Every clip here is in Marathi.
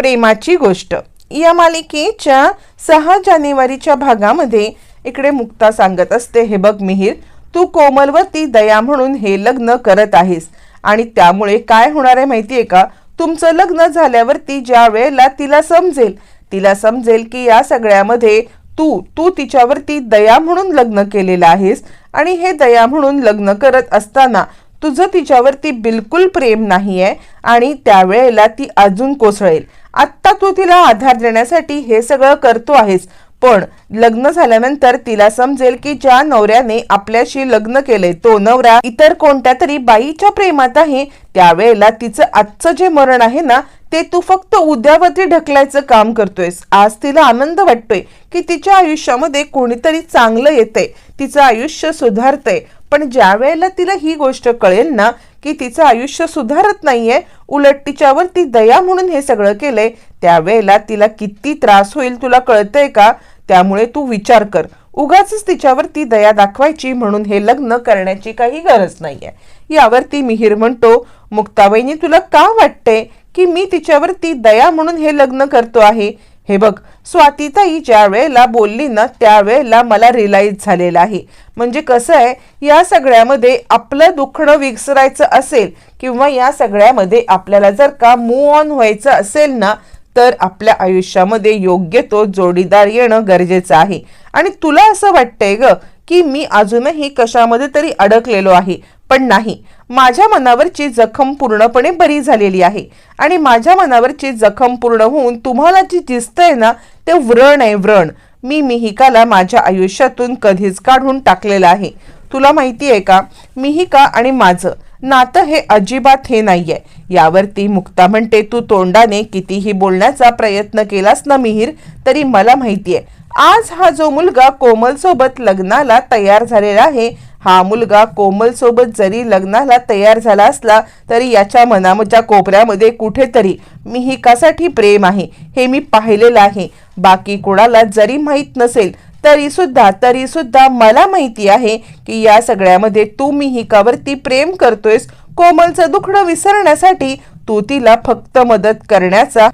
प्रेमाची गोष्ट. या मालिकेच्या सहा जानेवारीच्या भागामध्ये इकडे मुक्ता सांगत असते हे बघ मिहीर तू कोमलवरती दया म्हणून हे लग्न करत आहेस. आणि त्यामुळे काय होणार आहे माहितीये का? तुमचं लग्न झाल्यावरती ज्या वेळेला तिला समजेल तिला समजेल की या सगळ्यामध्ये तू तू तिच्यावरती दया म्हणून लग्न केलेलं आहेस. आणि हे दया म्हणून लग्न करत असताना तुझं तिच्यावरती बिलकुल प्रेम नाही आहे आणि त्यावेळेला ती अजून कोसळेल. आत्ता तू तिला आधार देण्यासाठी हे सगळं करतो आहेस. पण लग्न झाल्यानंतर तिला समजेल की ज्या नवऱ्याने आपल्याशी लग्न केले तो नवरा इतर कोणत्या तरी बाईच्या प्रेमात आहे त्यावेळेला तिचं आजचं जे मरण आहे ना ते तू फक्त उद्यावरती ढकलायचं काम करतोयस. आज तिला आनंद वाटतोय की तिच्या आयुष्यामध्ये कोणीतरी चांगलं येतंय तिचं आयुष्य सुधारतंय. पण ज्या वेळेला तिला ही गोष्ट कळेल ना की तिचं आयुष्य सुधारत नाहीये उलट तिच्यावर ती दया म्हणून हे सगळं केलंय. त्यावेळेला तिला किती त्रास होईल तुला कळतंय का? त्यामुळे तू विचार कर. उगाच तिच्यावरती दया दाखवायची म्हणून हे लग्न करण्याची काही गरज नाहीये. यावरती मिहीर म्हणतो मुक्ताबाईनी तुला का वाटते की मी तिच्यावर ती दया म्हणून हे लग्न करतो आहे? हे बघ स्वातीताई ज्या वेळेला बोलली ना त्यावेळेला मला रिलाईज झालेलं आहे. म्हणजे कसं आहे या सगळ्यामध्ये आपलं दुखणं विसरायचं असेल किंवा या सगळ्यामध्ये आपल्याला जर का मूव ऑन व्हायचं असेल ना तर आपल्या आयुष्यामध्ये योग्य तो जोडीदार येणं गरजेचं आहे. आणि तुला असं वाटतंय ग की मी अजूनही कशामध्ये तरी अडकलेलो आहे. पण नाही. माझ्या मनावरची जखम पूर्णपणे बरी झालेली आहे. आणि माझ्या मनावरची जखम पूर्ण होऊन तुम्हाला जी दिसतंय ना ते व्रण आहे व्रण. मी मिहिकाला माझ्या आयुष्यातून कधीच काढून टाकलेलं आहे. तुला माहिती आहे का? मिहिका आणि माझं. नातं हे अजिबात हे नाहीये. यावरती मुक्ता म्हणते तू तोंडाने कितीही बोलण्याचा प्रयत्न केलास ना मिहीर तरी मला माहितीये आज हा जो मुलगा कोमल सोबत लग्नाला तयार झालेला आहे हा मुलगा कोमल सोबत जरी लग्नाला तयार झाला असला तरी याच्या मनामच्या कोपऱ्यामध्ये कुठेतरी मी ही कासाठी प्रेम आहे. हे मी पाहिलेलं आहे. बाकी कोणाला जरी माहीत नसेल तरी सुद्धा तरी सुद्धा मला माहिती आहे की या सगळ्यामध्ये तू मी हिकावरती प्रेम करतोयस कोमलचं दुखणं विसरण्यासाठी तू तिला फक्त मदत करण्याचा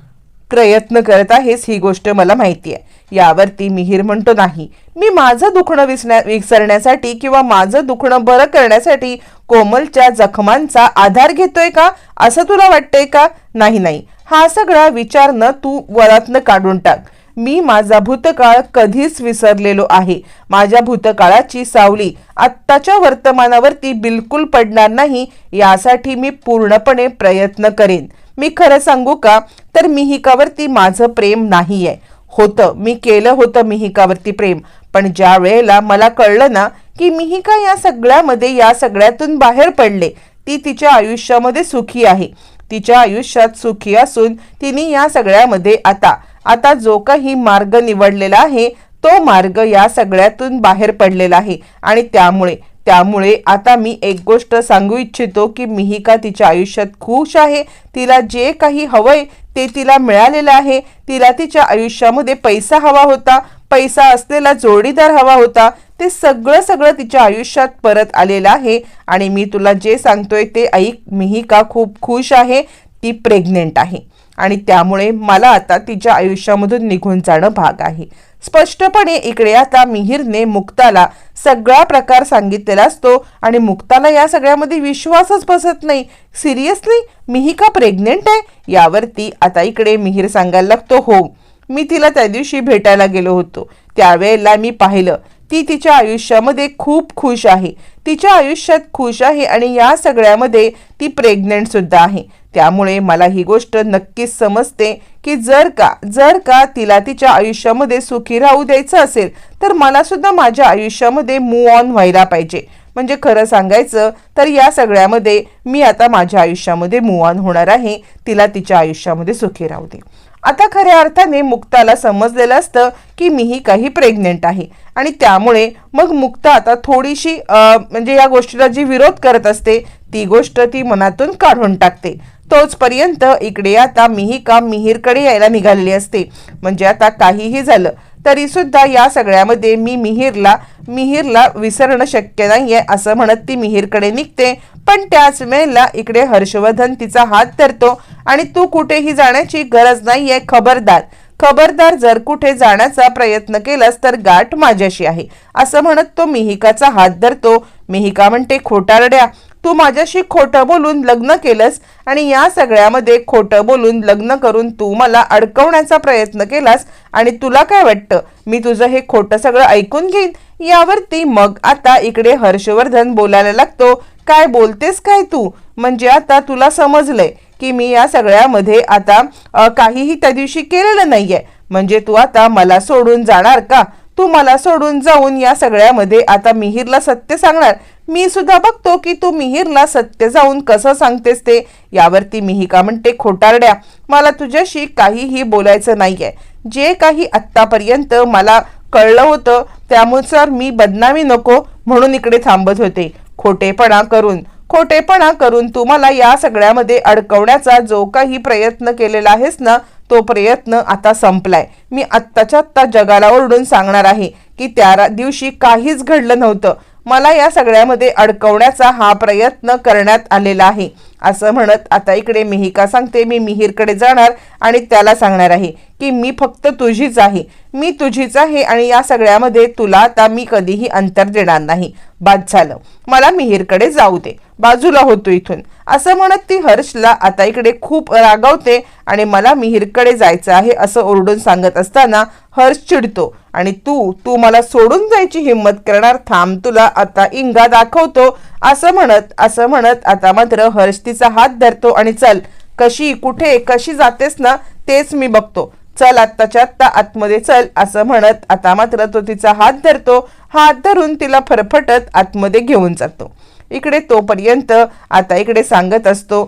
प्रयत्न करत आहेस ही गोष्ट मला माहिती आहे. यावरती मिहीर म्हणतो नाही. मी माझं दुखणं विसण्या विसरण्यासाठी किंवा माझं दुखणं बरं करण्यासाठी कोमलच्या जखमांचा आधार घेतोय का? असं तुला वाटतंय का? नाही नाही. हा सगळा विचार न तू वरातनं काढून टाक. मी माझा भूतकाळ कधीच विसरलेलो आहे. माझ्या भूतकाळाची सावली आत्ताच्या वर्तमानावरती बिलकुल पडणार नाही यासाठी मी पूर्णपणे प्रयत्न करेन. मी खरं सांगू का? तर मिहिकावरती माझं प्रेम नाही आहे होतं मी केलं होतं मिहिकावरती प्रेम. पण ज्या वेळेला मला कळलं ना की मिहिका या सगळ्यामध्ये या सगळ्यातून बाहेर पडले ती तिच्या आयुष्यामध्ये सुखी आहे. तिच्या आयुष्यात सुखी असून तिने या सगळ्यामध्ये आता आता जो काही मार्ग निवडलेला आहे तो मार्ग या सगळ्यातून बाहेर पडलेला आहे. आणि त्यामुळे त्यामुळे आता मी एक गोष्ट सांगू इच्छितो की मिहिका तिच्या आयुष्यात खुश आहे. तिला जे काही हवंय ते तिला मिळालेलं आहे. तिला तिच्या आयुष्यामध्ये पैसा हवा होता. पैसा असलेला जोडीदार हवा होता. ते सगळं सगळं तिच्या आयुष्यात परत आलेलं आहे. आणि मी तुला जे सांगतोय ते ऐक. मिहिका खूप खुश आहे. ती प्रेग्नेंट आहे. आणि त्यामुळे मला आता तिच्या आयुष्यामधून निघून जाणं भाग आहे. स्पष्टपणे इकडे आता मिहीरने मुक्ताला सगळा प्रकार सांगितलेला असतो आणि मुक्ताला या सगळ्यामध्ये विश्वासच बसत नाही. सिरियसली? मिहिका प्रेग्नेंट आहे? यावरती आता इकडे मिहीर सांगायला लागतो हो मी तिला त्या दिवशी भेटायला गेलो होतो. त्यावेळेला मी पाहिलं ती तिच्या आयुष्यामध्ये खूप खुश आहे. तिच्या आयुष्यात खुश आहे आणि या सगळ्यामध्ये ती प्रेग्नेंट सुद्धा आहे. त्यामुळे मला ही गोष्ट नक्कीच समजते की जर का जर का तिला तिच्या आयुष्यामध्ये सुखी राहू द्यायचं असेल तर मला सुद्धा माझ्या आयुष्यामध्ये मूव ऑन व्हायला पाहिजे. म्हणजे खरं सांगायचं तर या सगळ्यामध्ये मी आता माझ्या आयुष्यामध्ये मूव ऑन होणार आहे तिला तिच्या आयुष्यामध्ये सुखी राहू दे. आता खऱ्या अर्थाने मुक्ताला समजलेलं असतं की मीही काही प्रेग्नेंट आहे. आणि त्यामुळे मग मुक्ता आता थोडीशी म्हणजे या गोष्टीला जी विरोध करत असते ती गोष्ट ती मनातून काढून टाकते. तोचपर्यंत इकडे आता मिहिका मिहीरकडे यायला निघालेली असते. म्हणजे आता काहीही झालं तरी सुद्धा या सगळ्यामध्ये मी मिहीरला मिहीरला विसरणं शक्य नाहीये असं म्हणत ती मिहीरकडे निघते. पण त्याच वेळेला इकडे हर्षवर्धन तिचा हात धरतो आणि तू कुठेही जाण्याची गरज नाहीये खबरदार. खबरदार जर कुठे जाण्याचा प्रयत्न केलास तर गाठ माझ्याशी आहे असं म्हणत तो मिहिकाचा हात धरतो. मिहिका म्हणते खोटारड्या तू माझ्याशी खोटं बोलून लग्न केलंस आणि या सगळ्यामध्ये खोटं बोलून लग्न करून तू मला अडकवण्याचा प्रयत्न केलास आणि तुला काय वाटतं? मी तुझं हे खोटं सगळं ऐकून घेईन. यावरती मग आता इकडे हर्षवर्धन बोलायला लागतो. काय बोलतेस काय तू? म्हणजे आता तुला समजलंय की मी या सगळ्यामध्ये आता काहीही त्या दिवशी केलेलं नाहीये. म्हणजे तू आता मला सोडून जाणार का? तू मला सोडून जाऊन या सगळ्यामध्ये. आता मिहीरला सत्य सांगणार. मी सुद्धा बघतो की तू मिहीरला सत्य जाऊन कसं सांगतेस ते. यावरती मिहिका म्हणते खोटारड्या मला तुझ्याशी काहीही बोलायचं नाहीये. जे काही आत्तापर्यंत मला कळलं होतं त्यानुसार मी बदनामी नको म्हणून इकडे थांबत होते. खोटेपणा करून खोटेपणा करून तू मला या सगळ्यामध्ये अडकवण्याचा जो काही प्रयत्न केलेला आहेस ना तो प्रयत्न आता संपलाय. मी आत्ताच्या आत्ता जगाला ओरडून सांगणार आहे की त्या दिवशी काहीच घडलं नव्हतं. मला या सगळ्यामध्ये अडकवण्याचा हा प्रयत्न करण्यात आलेला आहे. असं म्हणत आता इकडे मिहिका सांगते मी मिहीरकडे जाणार आणि त्याला सांगणार आहे की मी फक्त तुझीच आहे. मी तुझीच आहे आणि या सगळ्यामध्ये तुला आता मी कधीही अंतर देणार नाही. बाद झालं. मला मिहीरकडे जाऊ दे. बाजूला होतो इथून. असं म्हणत ती हर्षला आता इकडे खूप रागावते आणि मला मिहीरकडे जायचं आहे असं ओरडून सांगत असताना हर्ष चिडतो. आणि तू तू मला सोडून जायची हिंमत करणार थांब तुला आता इंगा दाखवतो. असं म्हणत असं म्हणत आता मात्र हर्ष तिचा हात धरतो आणि चल कशी कुठे कशी जातेस ना तेच मी बघतो. चल आत्ताच्या आत्ता आतमध्ये चल असं म्हणत आता मात्र तो तिचा हात धरतो. हात धरून तिला फरफटत आतमध्ये घेऊन जातो. इकडे तोपर्यंत आता इकडे सांगत असतो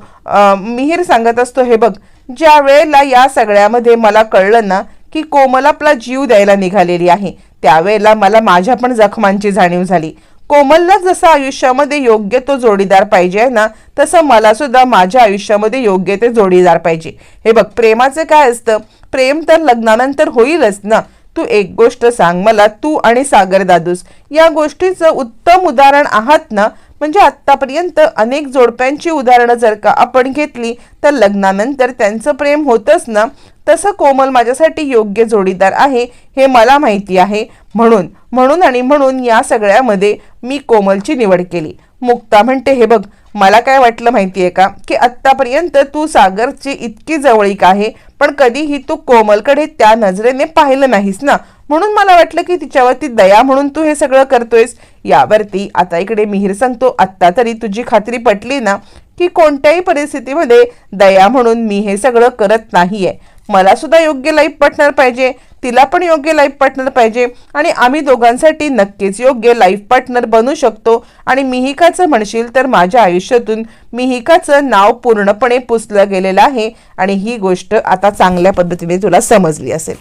मिहीर सांगत असतो हे बघ ज्या वेळेला या सगळ्यामध्ये मला कळलं ना की कोमल आपला जीव द्यायला निघालेली आहे त्यावेळेला मला माझ्या पण जखमांची जाणीव झाली. कोमलला जसं आयुष्यामध्ये योग्य तो जोडीदार पाहिजे आहे ना तसं मला सुद्धा माझ्या आयुष्यामध्ये योग्य ते जोडीदार पाहिजे. हे बघ प्रेमाचं काय असतं? प्रेम तर लग्नानंतर होईलच ना. तू एक गोष्ट सांग मला तू आणि सागर दादूस या गोष्टीचं उत्तम उदाहरण आहात ना म्हणजे आत्तापर्यंत अनेक जोडप्यांची उदाहरणं जर का आपण घेतली तर लग्नानंतर त्यांचं प्रेम होतंच ना? तसं कोमल माझ्यासाठी योग्य जोडीदार आहे हे मला माहिती आहे. म्हणून म्हणून आणि म्हणून या सगळ्यामध्ये मी कोमलची निवड केली. मुक्ता म्हणते हे बघ मला काय वाटलं माहिती आहे का? की आत्तापर्यंत तू सागरची इतकी जवळीक आहे पण कधीही तू कोमलकडे त्या नजरेने पाहिलं नाहीस ना? म्हणून मला वाटलं की तिच्यावरती दया म्हणून तू हे सगळं करतोयस यावरती आता इकडे मिहीर सांगतो आत्ता तरी तुझी खात्री पटली ना की कोणत्याही परिस्थितीमध्ये दया म्हणून मी हे सगळं करत नाहीये. मला सुद्धा योग्य लाईफ पार्टनर पाहिजे तिला पण योग्य लाईफ पार्टनर पाहिजे आणि आम्ही दोघांसाठी नक्कीच योग्य लाईफ पार्टनर बनू शकतो आणि मिहिकाचं म्हणशील तर माझ्या आयुष्यातून मिहिकाचं नाव पूर्णपणे पुसलं गेलेलं आहे आणि ही गोष्ट आता चांगल्या पद्धतीने तुला समजली असेल.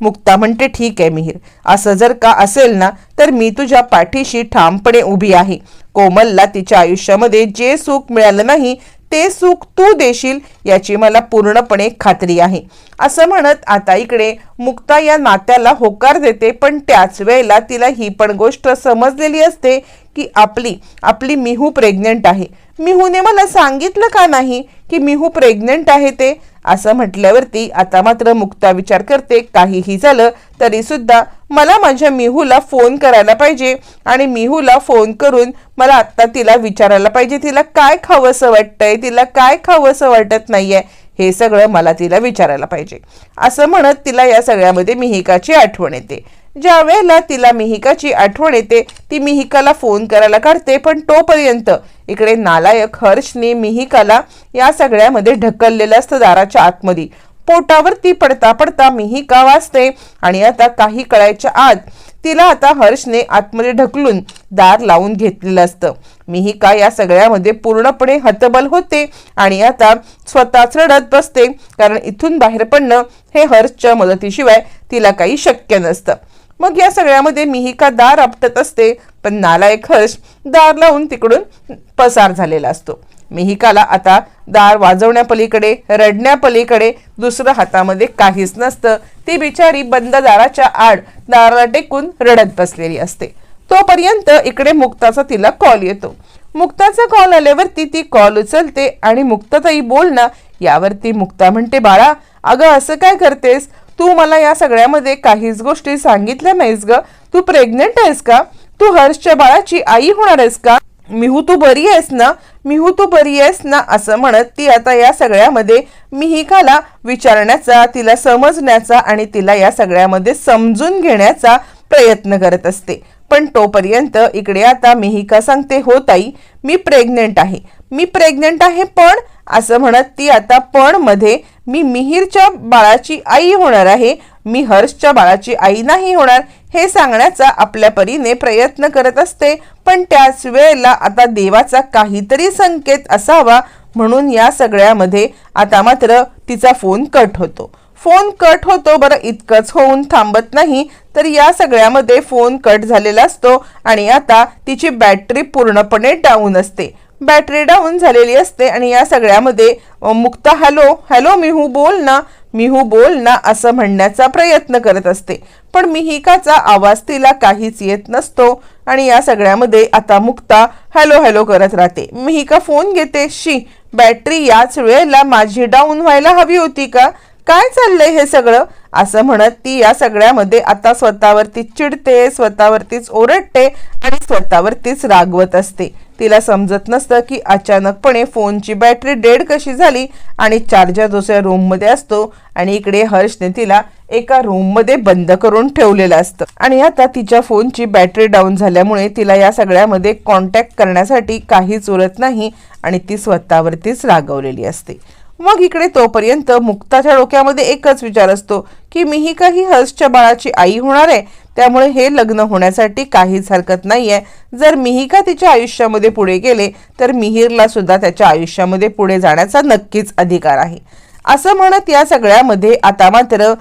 मुक्ता म्हणते ठीक आहे मिहीर. असं जर का असेल ना तर मी तुझ्या पाठीशी ठामपणे उभी आहे. कोमलला तिच्या आयुष्यामध्ये जे सुख मिळालं नाही ते सुख तू देशील याची मला पूर्णपणे खात्री आहे. असं म्हणत आता इकडे मुक्ता या नात्याला होकार देते पण त्याच वेळेला तिला ही पण गोष्ट समजलेली असते की आपली आपली मिहू प्रेग्नंट आहे. मिहूने मला सांगितलं का नाही की मिहू प्रेग्नंट आहे ते? असं म्हटल्यावरती आता मात्र मुक्ता विचार करते काहीही झालं तरी सुद्धा मला माझ्या मिहूला फोन करायला पाहिजे आणि मिहूला फोन करून मला आत्ता तिला विचारायला पाहिजे तिला काय खावंसं वाटतंय तिला काय खावंसं वाटत नाहीये हे सगळं मला तिला विचारायला पाहिजे. असं म्हणत तिला या सगळ्यामध्ये मिहिकाची आठवण येते. ज्या वेळेला तिला मिहिकाची आठवण येते ती मिहिकाला फोन करायला काढते पण तोपर्यंत इकडे नालायक हर्षने मिहिकाला या सगळ्यामध्ये ढकललेलं असतं दाराच्या आतमध्ये. पोटावरती पडता पडता मिहिका वाचते आणि आता काही कळायच्या आत तिला आता हर्षने आतमध्ये ढकलून दार लावून घेतलेलं असतं. मिहिका या सगळ्यामध्ये पूर्णपणे हतबल होते आणि आता स्वतःच रडत बसते कारण इथून बाहेर पडणं हे हर्षच्या मदतीशिवाय तिला काही शक्य नसतं. मग या सगळ्यामध्ये मिहिका दार आपटत असते? पण नालायक हर्ष दार लावून तिकडून पसार झालेला असतो. मिहिकाला आता दार वाजवण्यापलीकडे रडण्यापलीकडे दुसरं हातामध्ये काहीच नसतं. ती बिचारी बंद दाराच्या आड दाराला टेकून रडत बसलेली असते. तोपर्यंत इकडे मुक्ताचा तिला कॉल येतो. मुक्ताचा कॉल आल्यावरती ती कॉल उचलते आणि मुक्ताताई बोल ना यावरती मुक्ता म्हणते बाळा अगं असं काय करतेस? तू मला या सगळ्यामध्ये काहीच गोष्टी सांगितल्या नाहीस ग. तू प्रेग्नेंट आहेस का? तू हर्षच्या बाळाची आई होणार आहेस का? मिहू तू बरी आहेस ना? मिहू तू बरी आहेस ना? असं म्हणत ती आता या सगळ्यामध्ये मिहिकाला विचारण्याचा तिला समजण्याचा आणि तिला या सगळ्यामध्ये समजून घेण्याचा प्रयत्न करत असते. पण तोपर्यंत इकडे आता मिहिका सांगते हो ताई मी प्रेग्नेंट आहे. मी प्रेग्नेंट आहे पण असं म्हणत ती आता पण मध्ये मी मिहीरच्या बाळाची आई होणार आहे. मी हर्षच्या बाळाची आई नाही होणार. हे सांगण्याचा आपल्या परीने प्रयत्न करत असते पण त्याच वेळेला आता देवाचा काहीतरी संकेत असावा म्हणून या सगळ्यामध्ये आता मात्र तिचा फोन कट होतो. फोन कट होतो बरं इतकंच होऊन थांबत नाही तर या सगळ्यामध्ये फोन कट झालेला असतो आणि आता तिची बॅटरी पूर्णपणे डाऊन असते. बॅटरी डाऊन झालेली असते आणि या सगळ्यामध्ये मुक्ता हॅलो हॅलो मिहू बोल ना मिहू बोल ना असं म्हणण्याचा प्रयत्न करत असते. पण मिहिकाचा आवाज तिला काहीच येत नसतो आणि या सगळ्यामध्ये आता मुक्ता हॅलो हॅलो करत राहते. मिहिका फोन घेते शी बॅटरी याच वेळेला माझी डाऊन व्हायला हवी होती का? काय चाललंय हे सगळं? असं म्हणत ती या सगळ्यामध्ये आता स्वतःवरती चिडते स्वतःवरतीच ओरडते आणि स्वतःवरतीच रागवत असते. तिला समजत नसतं की अचानकपणे फोनची बॅटरी डेड कशी झाली आणि चार्जर दुसऱ्या रूममध्ये असतो आणि इकडे हर्षने तिला एका रूममध्ये बंद करून ठेवलेलं असतं. आणि आता तिच्या फोनची बॅटरी डाऊन झाल्यामुळे तिला या सगळ्यामध्ये कॉन्टॅक्ट करण्यासाठी काहीच उरत नाही आणि ती स्वतःवरतीच रागवलेली असते. मग इकडे तोपर्यंत मुक्ताच्या डोक्यामध्ये एकच विचार असतो की मिहिका ही हर्षच्या बाळाची आई होणार आहे त्यामुळे हे लग्न होण्यासाठी काहीच हरकत नाही आहे जर मिहिका तिच्या आयुष्यामध्ये पुढे गेले तर मिहिरला सुद्धा त्याच्या आयुष्यामध्ये पुढे जाण्याचा नक्कीच अधिकार आहे. असं म्हणत या सगळ्यामध्ये आता मात्र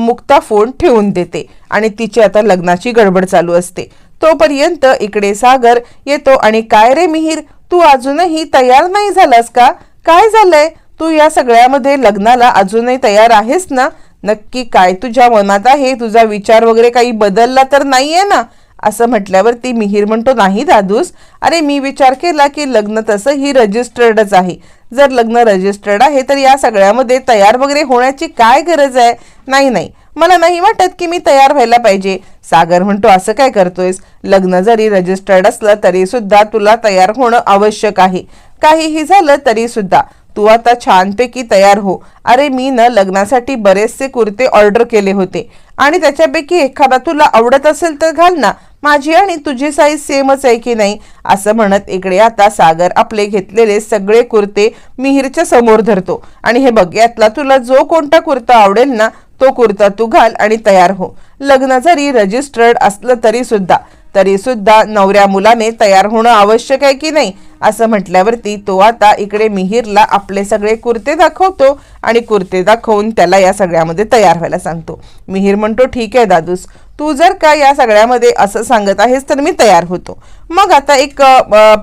मुक्ता फोन ठेवून देते आणि तिची आता लग्नाची गडबड चालू असते. तोपर्यंत इकडे सागर येतो आणि काय रे मिहीर तू अजूनही तयार नाही झालास का? काय झालंय? तू या सगळ्यामध्ये लग्नाला अजूनही तयार आहेस ना? नक्की काय तुझ्या मनात आहे? तुझा विचार वगैरे काही बदलला तर नाही आहे ना? असं म्हटल्यावर ती मिहीर म्हणतो नाही दादूस. अरे मी विचार केला की लग्न तसं ही रजिस्टर्डच आहे. जर लग्न रजिस्टर्ड आहे तर या सगळ्यामध्ये तयार वगैरे होण्याची काय गरज आहे? नाही नाही. मला नाही वाटत की मी तयार व्हायला पाहिजे. सागर म्हणतो असं काय करतोयस? लग्न जरी रजिस्टर्ड असलं तरी सुद्धा तुला तयार होणं आवश्यक आहे. काहीही झालं तरी सुद्धा तू आता छानपैकी तयार हो. अरे मी न लग्नासाठी बरेचसे कुर्ते ऑर्डर केले होते. आणि त्याच्यापैकी एखादा तुला आवडत असेल तर घाल ना. माझी आणि तुझी साईज सेमच आहे की नाही? असं म्हणत इकडे आता सागर आपले घेतलेले सगळे कुर्ते मिहीरच्या समोर धरतो. आणि हे बघ यातला तुला जो कोणता कुर्ता आवडेल ना तो कुर्ता तू घाल आणि तयार हो. लग्न जरी रजिस्टर्ड असलं तरी सुद्धा तरी सुद्धा नवऱ्या मुलाने तयार होणं आवश्यक आहे की नाही? असं म्हटल्यावरती तो आता इकडे मिहीरला आपले सगळे कुर्ते दाखवतो आणि कुर्ते दाखवून त्याला या सगळ्यामध्ये तयार व्हायला सांगतो. मिहीर म्हणतो ठीक आहे दादूस तू जर का या सगळ्यामध्ये असं सांगत आहेस तर मी तयार होतो. मग आता एक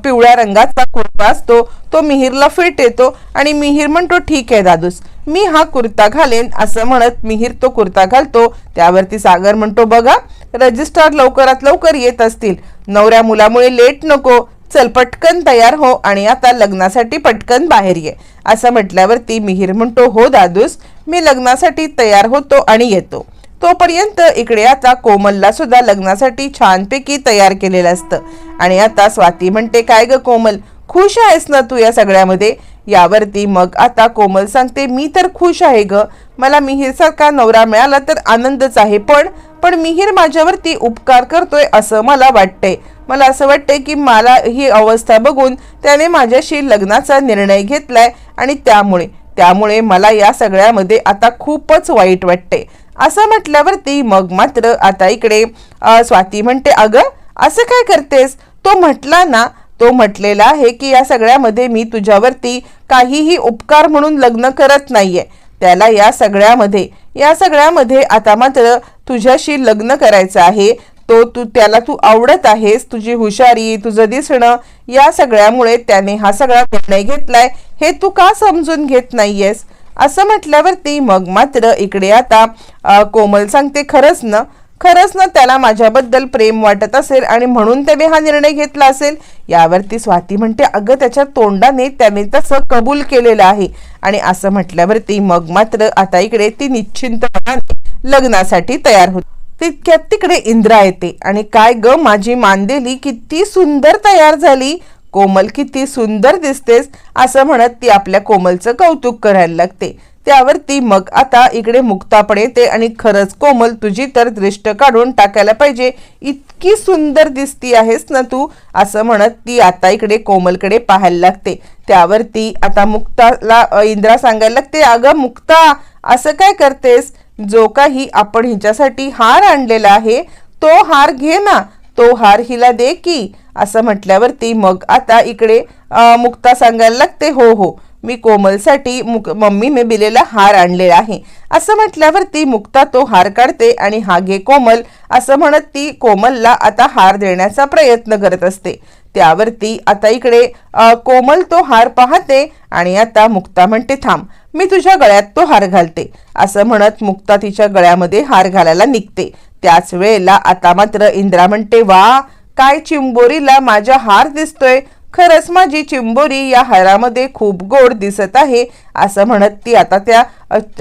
पिवळ्या रंगाचा कुर्ता असतो तो मिहीरला फिट येतो आणि मिहीर म्हणतो ठीक आहे दादूस मी हा कुर्ता घालेन. असं म्हणत मिहीर तो कुर्ता घालतो. त्यावरती सागर म्हणतो बघा रजिस्टर लवकरात लवकर येत असतील. नवऱ्या मुलामुळे लेट नको चल पटकन तयार हो आणि आता लग्नासाठी पटकन बाहेर ये. असं म्हटल्यावरती मिहीर म्हणतो हो दादूस मी लग्नासाठी तयार होतो आणि येतो. तोपर्यंत इकडे आता कोमलला सुद्धा लग्नासाठी छानपैकी तयार केलेलं असतं. आणि आता स्वाती म्हणते काय ग कोमल खुश आहेस ना तू या सगळ्यामध्ये? यावरती मग आता कोमल सांगते मी तर खुश आहे ग. मला मिहीरसारखा नवरा मिळाला तर आनंदच आहे. पण पण मिहीर माझ्यावरती उपकार करतोय असं मला वाटतंय. मला असं वाटतंय की मला ही अवस्था बघून त्याने माझ्याशी लग्नाचा निर्णय घेतलाय आणि त्यामुळे त्यामुळे मला या सगळ्यामध्ये आता खूपच वाईट वाटते असं म्हटल्यावरती मग मात्र आता इकडे स्वाती म्हणते अगं असं काय करतेस? तो म्हटला ना तो म्हटलेला आहे की या सगळ्यामध्ये मी तुझ्यावरती काहीही उपकार म्हणून लग्न करत नाहीये. त्याला या सगळ्यामध्ये या सगळ्यामध्ये आता मात्र तुझ्याशी लग्न करायचं आहे. तो तू त्याला तू आवडत आहेस तुझी हुशारी तुझं दिसणं या सगळ्यामुळे त्याने हा सगळा निर्णय घेतलाय. हे तू का समजून घेत नाहीयेस? असं म्हटल्यावरती मग मात्र इकडे आता कोमल सांगते खरंच ना खरंच ना त्याला माझ्याबद्दल प्रेम वाटत असेल आणि म्हणून त्याने हा निर्णय घेतला असेल? यावरती स्वाती म्हणते अगं त्याच्या तोंडाने त्याने तसं कबूल केलेलं आहे. आणि असं म्हटल्यावरती मग मात्र आता इकडे ती निश्चिंतपणाने लग्नासाठी तयार होते. तितक्यात तिकडे इंद्रा येते आणि काय ग माझी मांदेली किती सुंदर तयार झाली. कोमल किती सुंदर दिसतेस असं म्हणत ती आपल्या कोमलचं कौतुक करायला लागते. त्यावरती मग आता इकडे मुक्तापणे ते आणि खरंच कोमल तुझी तर दृष्ट काढून टाकायला पाहिजे. इतकी सुंदर दिसती आहेस ना तू असं म्हणत ती आता इकडे कोमलकडे पाहायला लागते. त्यावरती आता मुक्ताला इंद्रा सांगायला लागते अगं मुक्ता असं काय करतेस? जो काही आपण हिच्यासाठी हार आणलेला आहे तो हार घे ना तो हार हिला दे की. असं म्हटल्यावरती मग आता इकडे मुक्ता सांगायला लागते हो हो मी कोमलसाठी मुक मम्मीने दिलेला हार आणलेला आहे. असं म्हटल्यावरती मुक्ता तो हार काढते आणि हा घे कोमल असं म्हणत ती कोमलला आता हार देण्याचा प्रयत्न करत असते. त्यावरती आता इकडे कोमल तो हार पाहते आणि आता मुक्ता म्हणते थांब मी तुझ्या गळ्यात तो हार घालते. असं म्हणत मुक्ता तिच्या गळ्यामध्ये हार घालायला निघते. त्याच वेळेला आता मात्र इंद्रा म्हणते वा काय चिंबोरीला माझा हार दिसतोय. खरंच माझी चिंबोरी या हारामध्ये खूप गोड दिसत आहे असं म्हणत ती आता त्या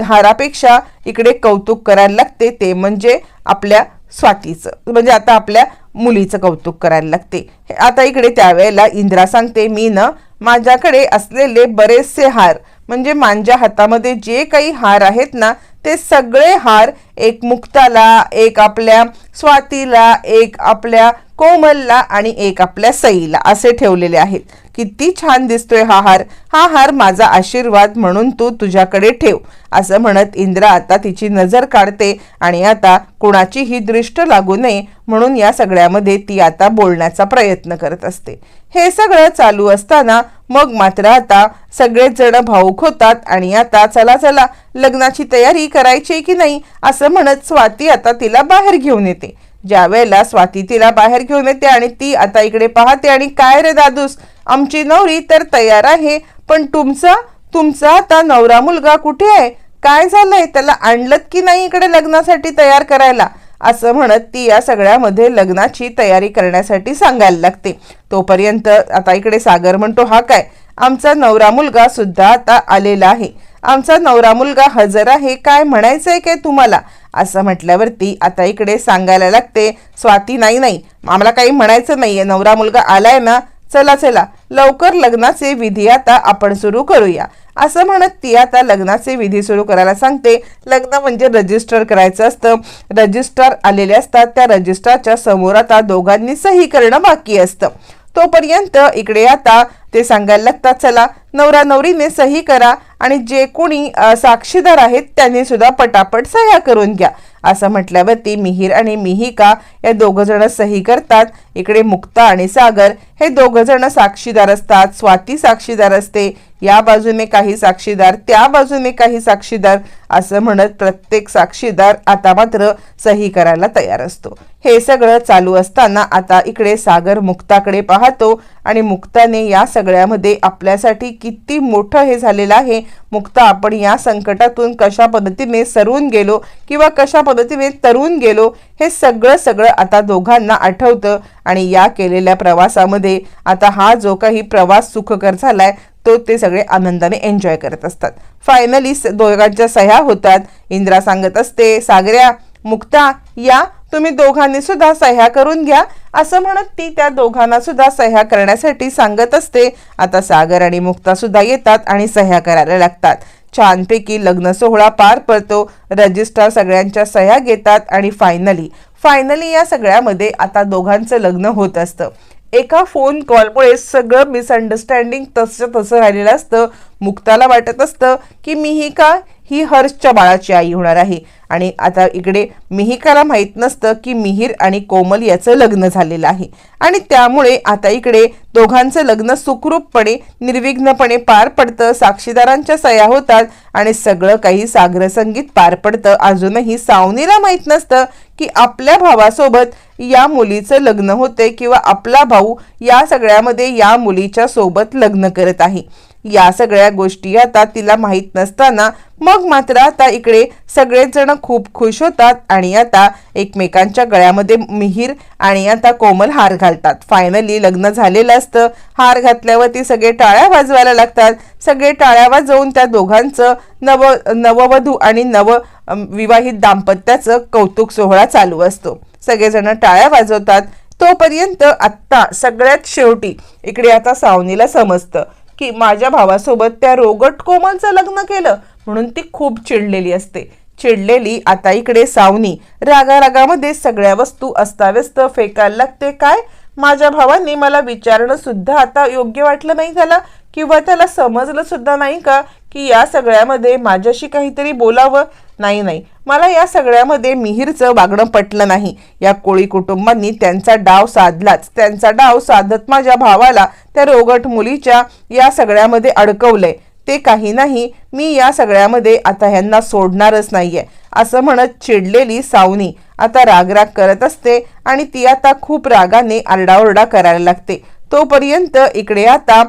हारापेक्षा इकडे कौतुक करायला लागते. ते म्हणजे आपल्या स्वातीचं म्हणजे आता आपल्या मुलीचं कौतुक करायला लागते. हे आता इकडे त्यावेळेला इंद्रा सांगते मी ना माझ्याकडे असलेले बरेचसे हार म्हणजे माझ्या हातामध्ये जे काही हार आहेत ना ते सगळे हार एक मुक्ताला एक आपल्या स्वातीला एक आपल्या कोमलला आणि एक आपल्या सईला असे ठेवलेले आहेत. किती छान दिसतोय हा हार. हा हार माझा आशीर्वाद म्हणून तू तुझ्याकडे ठेव असं म्हणत इंद्रा आता तिची नजर काढते आणि आता कुणाचीही दृष्ट लागू नये म्हणून या सगळ्यामध्ये ती आता बोलण्याचा प्रयत्न करत असते. हे सगळं चालू असताना मग मात्र आता सगळेच जण भाऊक होतात आणि आता चला चला लग्नाची तयारी करायची की नाही असं म्हणत स्वाती आता तिला बाहेर घेऊन येते. ज्या वेळेला स्वाती तिला बाहेर घेऊन येते आणि ती आता इकडे पाहते आणि काय रे दादूस आमची नवरी तर तयार आहे पण तुमचा तुमचा आता नवरा मुलगा कुठे आहे? काय झालंय? त्याला आणलं की नाही इकडे लग्नासाठी तयार करायला? असं म्हणत ती या सगळ्यामध्ये लग्नाची तयारी करण्यासाठी सांगायला लागते. तोपर्यंत आता इकडे सागर म्हणतो हा काय आमचा नवरा मुलगा सुद्धा आता आलेला आहे. आमचा नवरा मुलगा हजर आहे काय म्हणायचंय काय तुम्हाला? असं म्हटल्यावरती आता इकडे सांगायला लागते स्वाती नाही नाही आम्हाला काही म्हणायचं नाहीये नवरा मुलगा आलाय ना चला चला लवकर लग्नाचे विधी आता आपण सुरू करूया. असं म्हणत ती आता लग्नाचे विधी सुरू करायला सांगते. लग्न म्हणजे रजिस्टर करायचं असतं. रजिस्टर आलेले असतात त्या रजिस्टरच्या समोर आता दोघांनी सही करणं बाकी असतं. तोपर्यंत इकडे आता ते सांगायला लागतात चला नवरा नवरीने सही करा आणि जे कोणी साक्षीदार आहेत त्यांनी सुद्धा पटापट सह्या करून घ्या. असं म्हटल्यावरती मिहीर आणि मिहिका या दोघ जण सही करतात. इकडे मुक्ता आणि सागर हे दोघ जण साक्षीदार असतात. स्वाती साक्षीदार असते. या बाजूने काही साक्षीदार त्या बाजूने काही साक्षीदार असं म्हणत प्रत्येक साक्षीदार आता मात्र सही करायला तयार असतो. हे सगळं चालू असताना आता इकडे सागर मुक्ताकडे पाहतो आणि मुक्ताने या सगळ्यामध्ये आपल्यासाठी किती मोठं हे झालेलं आहे. मुक्ता आपण या संकटातून कशा पद्धतीने सरून गेलो किंवा कशा पद्धतीने तरून गेलो हे सगळं सगळं आता दोघांना आठवतं आणि या केलेल्या प्रवासामध्ये आता हा जो काही प्रवास सुखकर झालाय तो ते सगळे आनंदाने एन्जॉय करत असतात. फायनली दोघांच्या सह्या होतात. इंद्रा सांगत असते सागऱ्या मुक्ता या तुम्ही दोघांनी सुद्धा सह्या करून घ्या. असं म्हणत ती त्या दोघांना सुद्धा सह्या करण्यासाठी सांगत असते. आता सागर आणि मुक्ता सुद्धा येतात आणि सह्या करायला लागतात. छानपैकी लग्न सोहळा पार पडतो. रजिस्ट्रार सगळ्यांच्या सह्या घेतात आणि फायनली फायनली या सगळ्यामध्ये आता दोघांचं लग्न होत असतं. एका फोन कॉलमुळे सगळं मिसअंडरस्टँडिंग तसं तसं राहिलेलं असतं. मुक्ताला वाटत असतं की मिहिका ही हर्षच्या बाळाची आई होणार आहे. आणि आता इकडे मिहिकाला माहीत नसतं की मिहीर आणि कोमल याचं लग्न झालेलं आहे. आणि त्यामुळे आता इकडे दोघांचं लग्न सुखरूपपणे निर्विघ्नपणे पार पडतं साक्षीदारांच्या सया होतात आणि सगळं काही सागरसंगीत पार पडतं. अजूनही सावनीला माहीत नसतं की आपल्या भावासोबत या मुलीचं लग्न होते किंवा आपला भाऊ या सगळ्यामध्ये या मुलीच्या सोबत लग्न करत आहे. या सगळ्या गोष्टी आता तिला माहीत नसताना मग मात्र आता इकडे सगळेच जण खूप खुश होतात आणि आता एकमेकांच्या गळ्यामध्ये मिहीर आणि आता कोमल हार घालतात. फायनली लग्न झालेलं असतं. हार घातल्यावरती सगळे टाळ्या वाजवायला लागतात. सगळे टाळ्या वाजवून त्या दोघांचं नव नववधू आणि नव विवाहित दाम्पत्याचं कौतुक सोहळा चालू असतो. सगळेजण टाळ्या वाजवतात. तोपर्यंत आत्ता सगळ्यात शेवटी इकडे आता सावनीला समजतं. की माझ्या भावासोबत त्या रोगट कोमलचं लग्न केलं म्हणून ती खूप चिडलेली असते. चिडलेली आता इकडे सावनी रागा रागामध्ये सगळ्या वस्तू अस्ताव्यस्त फेकायला लागते. काय? माझ्या भावांनी मला विचारणं सुद्धा आता योग्य वाटलं नाही त्याला किंवा त्याला समजलं सुद्धा नाही का की या सगळ्यामध्ये माझ्याशी काहीतरी बोलावं? नाही नाही. मला या सगळ्यामध्ये मिहीरचं वागणं पटलं नाही. या कोळी कुटुंबांनी त्यांचा डाव साधलाच. त्यांचा डाव साधत माझ्या भावाला त्या रोगट मुलीच्या या सगळ्यामध्ये अडकवलंय. ते काही नाही मी या सगळ्यामध्ये आता ह्यांना सोडणारच नाहीये. असं म्हणत चिडलेली सावनी आता रागराग करत असते आणि ती आता खूप रागाने आरडाओरडा करायला लागते. तोपर्यंत इकडे आता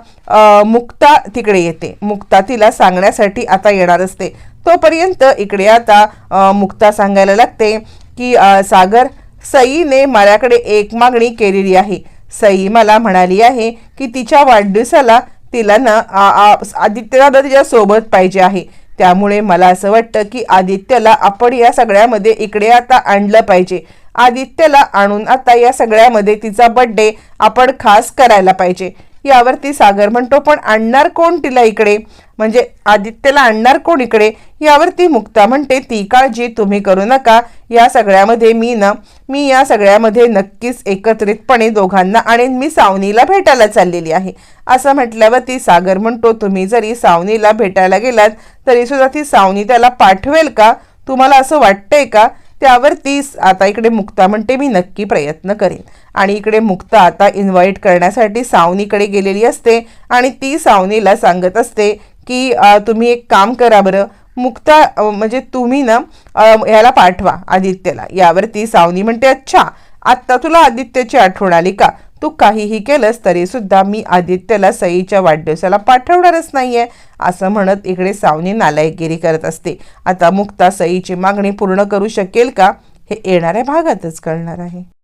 मुक्ता तिकडे येते. मुक्ता तिला सांगण्यासाठी आता येणार असते. तोपर्यंत इकडे आता मुक्ता सांगायला लागते की सागर सईने माझ्याकडे एक मागणी केलेली आहे. सई मला म्हणाली आहे की तिच्या वाढदिवसाला तिला ना आ- आ- आदित्यला तिच्या सोबत पाहिजे आहे. त्यामुळे मला असं वाटतं की आदित्यला आपण या सगळ्यामध्ये इकडे आता आणलं पाहिजे. आदित्यला आणून आता या सगळ्यामध्ये तिचा बड्डे आपण खास करायला पाहिजे. यावरती सागर म्हणतो पण आणणार कोण तिला इकडे? म्हणजे आदित्यला आणणार कोण इकडे? यावरती मुक्ता म्हणते ती काळजी तुम्ही करू नका. या सगळ्यामध्ये मी ना मी या सगळ्यामध्ये नक्कीच एकत्रितपणे दोघांना आणि मी सावनीला भेटायला चाललेली आहे. असं म्हटल्यावर ती सागर म्हणतो तुम्ही जरी सावनीला भेटायला गेलात तरी सुद्धा ती सावनी त्याला पाठवेल का? तुम्हाला असं वाटतंय का? त्यावरती आता इकडे मुक्ता म्हणते मी नक्की प्रयत्न करेन. आणि इकडे मुक्ता आता इन्व्हाइट करण्यासाठी सावनीकडे गेलेली असते आणि ती सावनीला सांगत असते की तुम्ही एक काम करा बरं. मुक्ता म्हणजे तुम्ही ना ह्याला पाठवा आदित्यला. यावरती सावनी म्हणते अच्छा आत्ता तुला आदित्यची आठवण आली का? तू काहीही केलंस तरी सुद्धा मी आदित्यला सईच्या वाढदिवसाला पाठवणारच नाहीये असं म्हणत इकडे सावनी नालायकगिरी करत असते. आता मुक्ता सईची मागणी पूर्ण करू शकेल का हे येणाऱ्या भागातच कळणार आहे.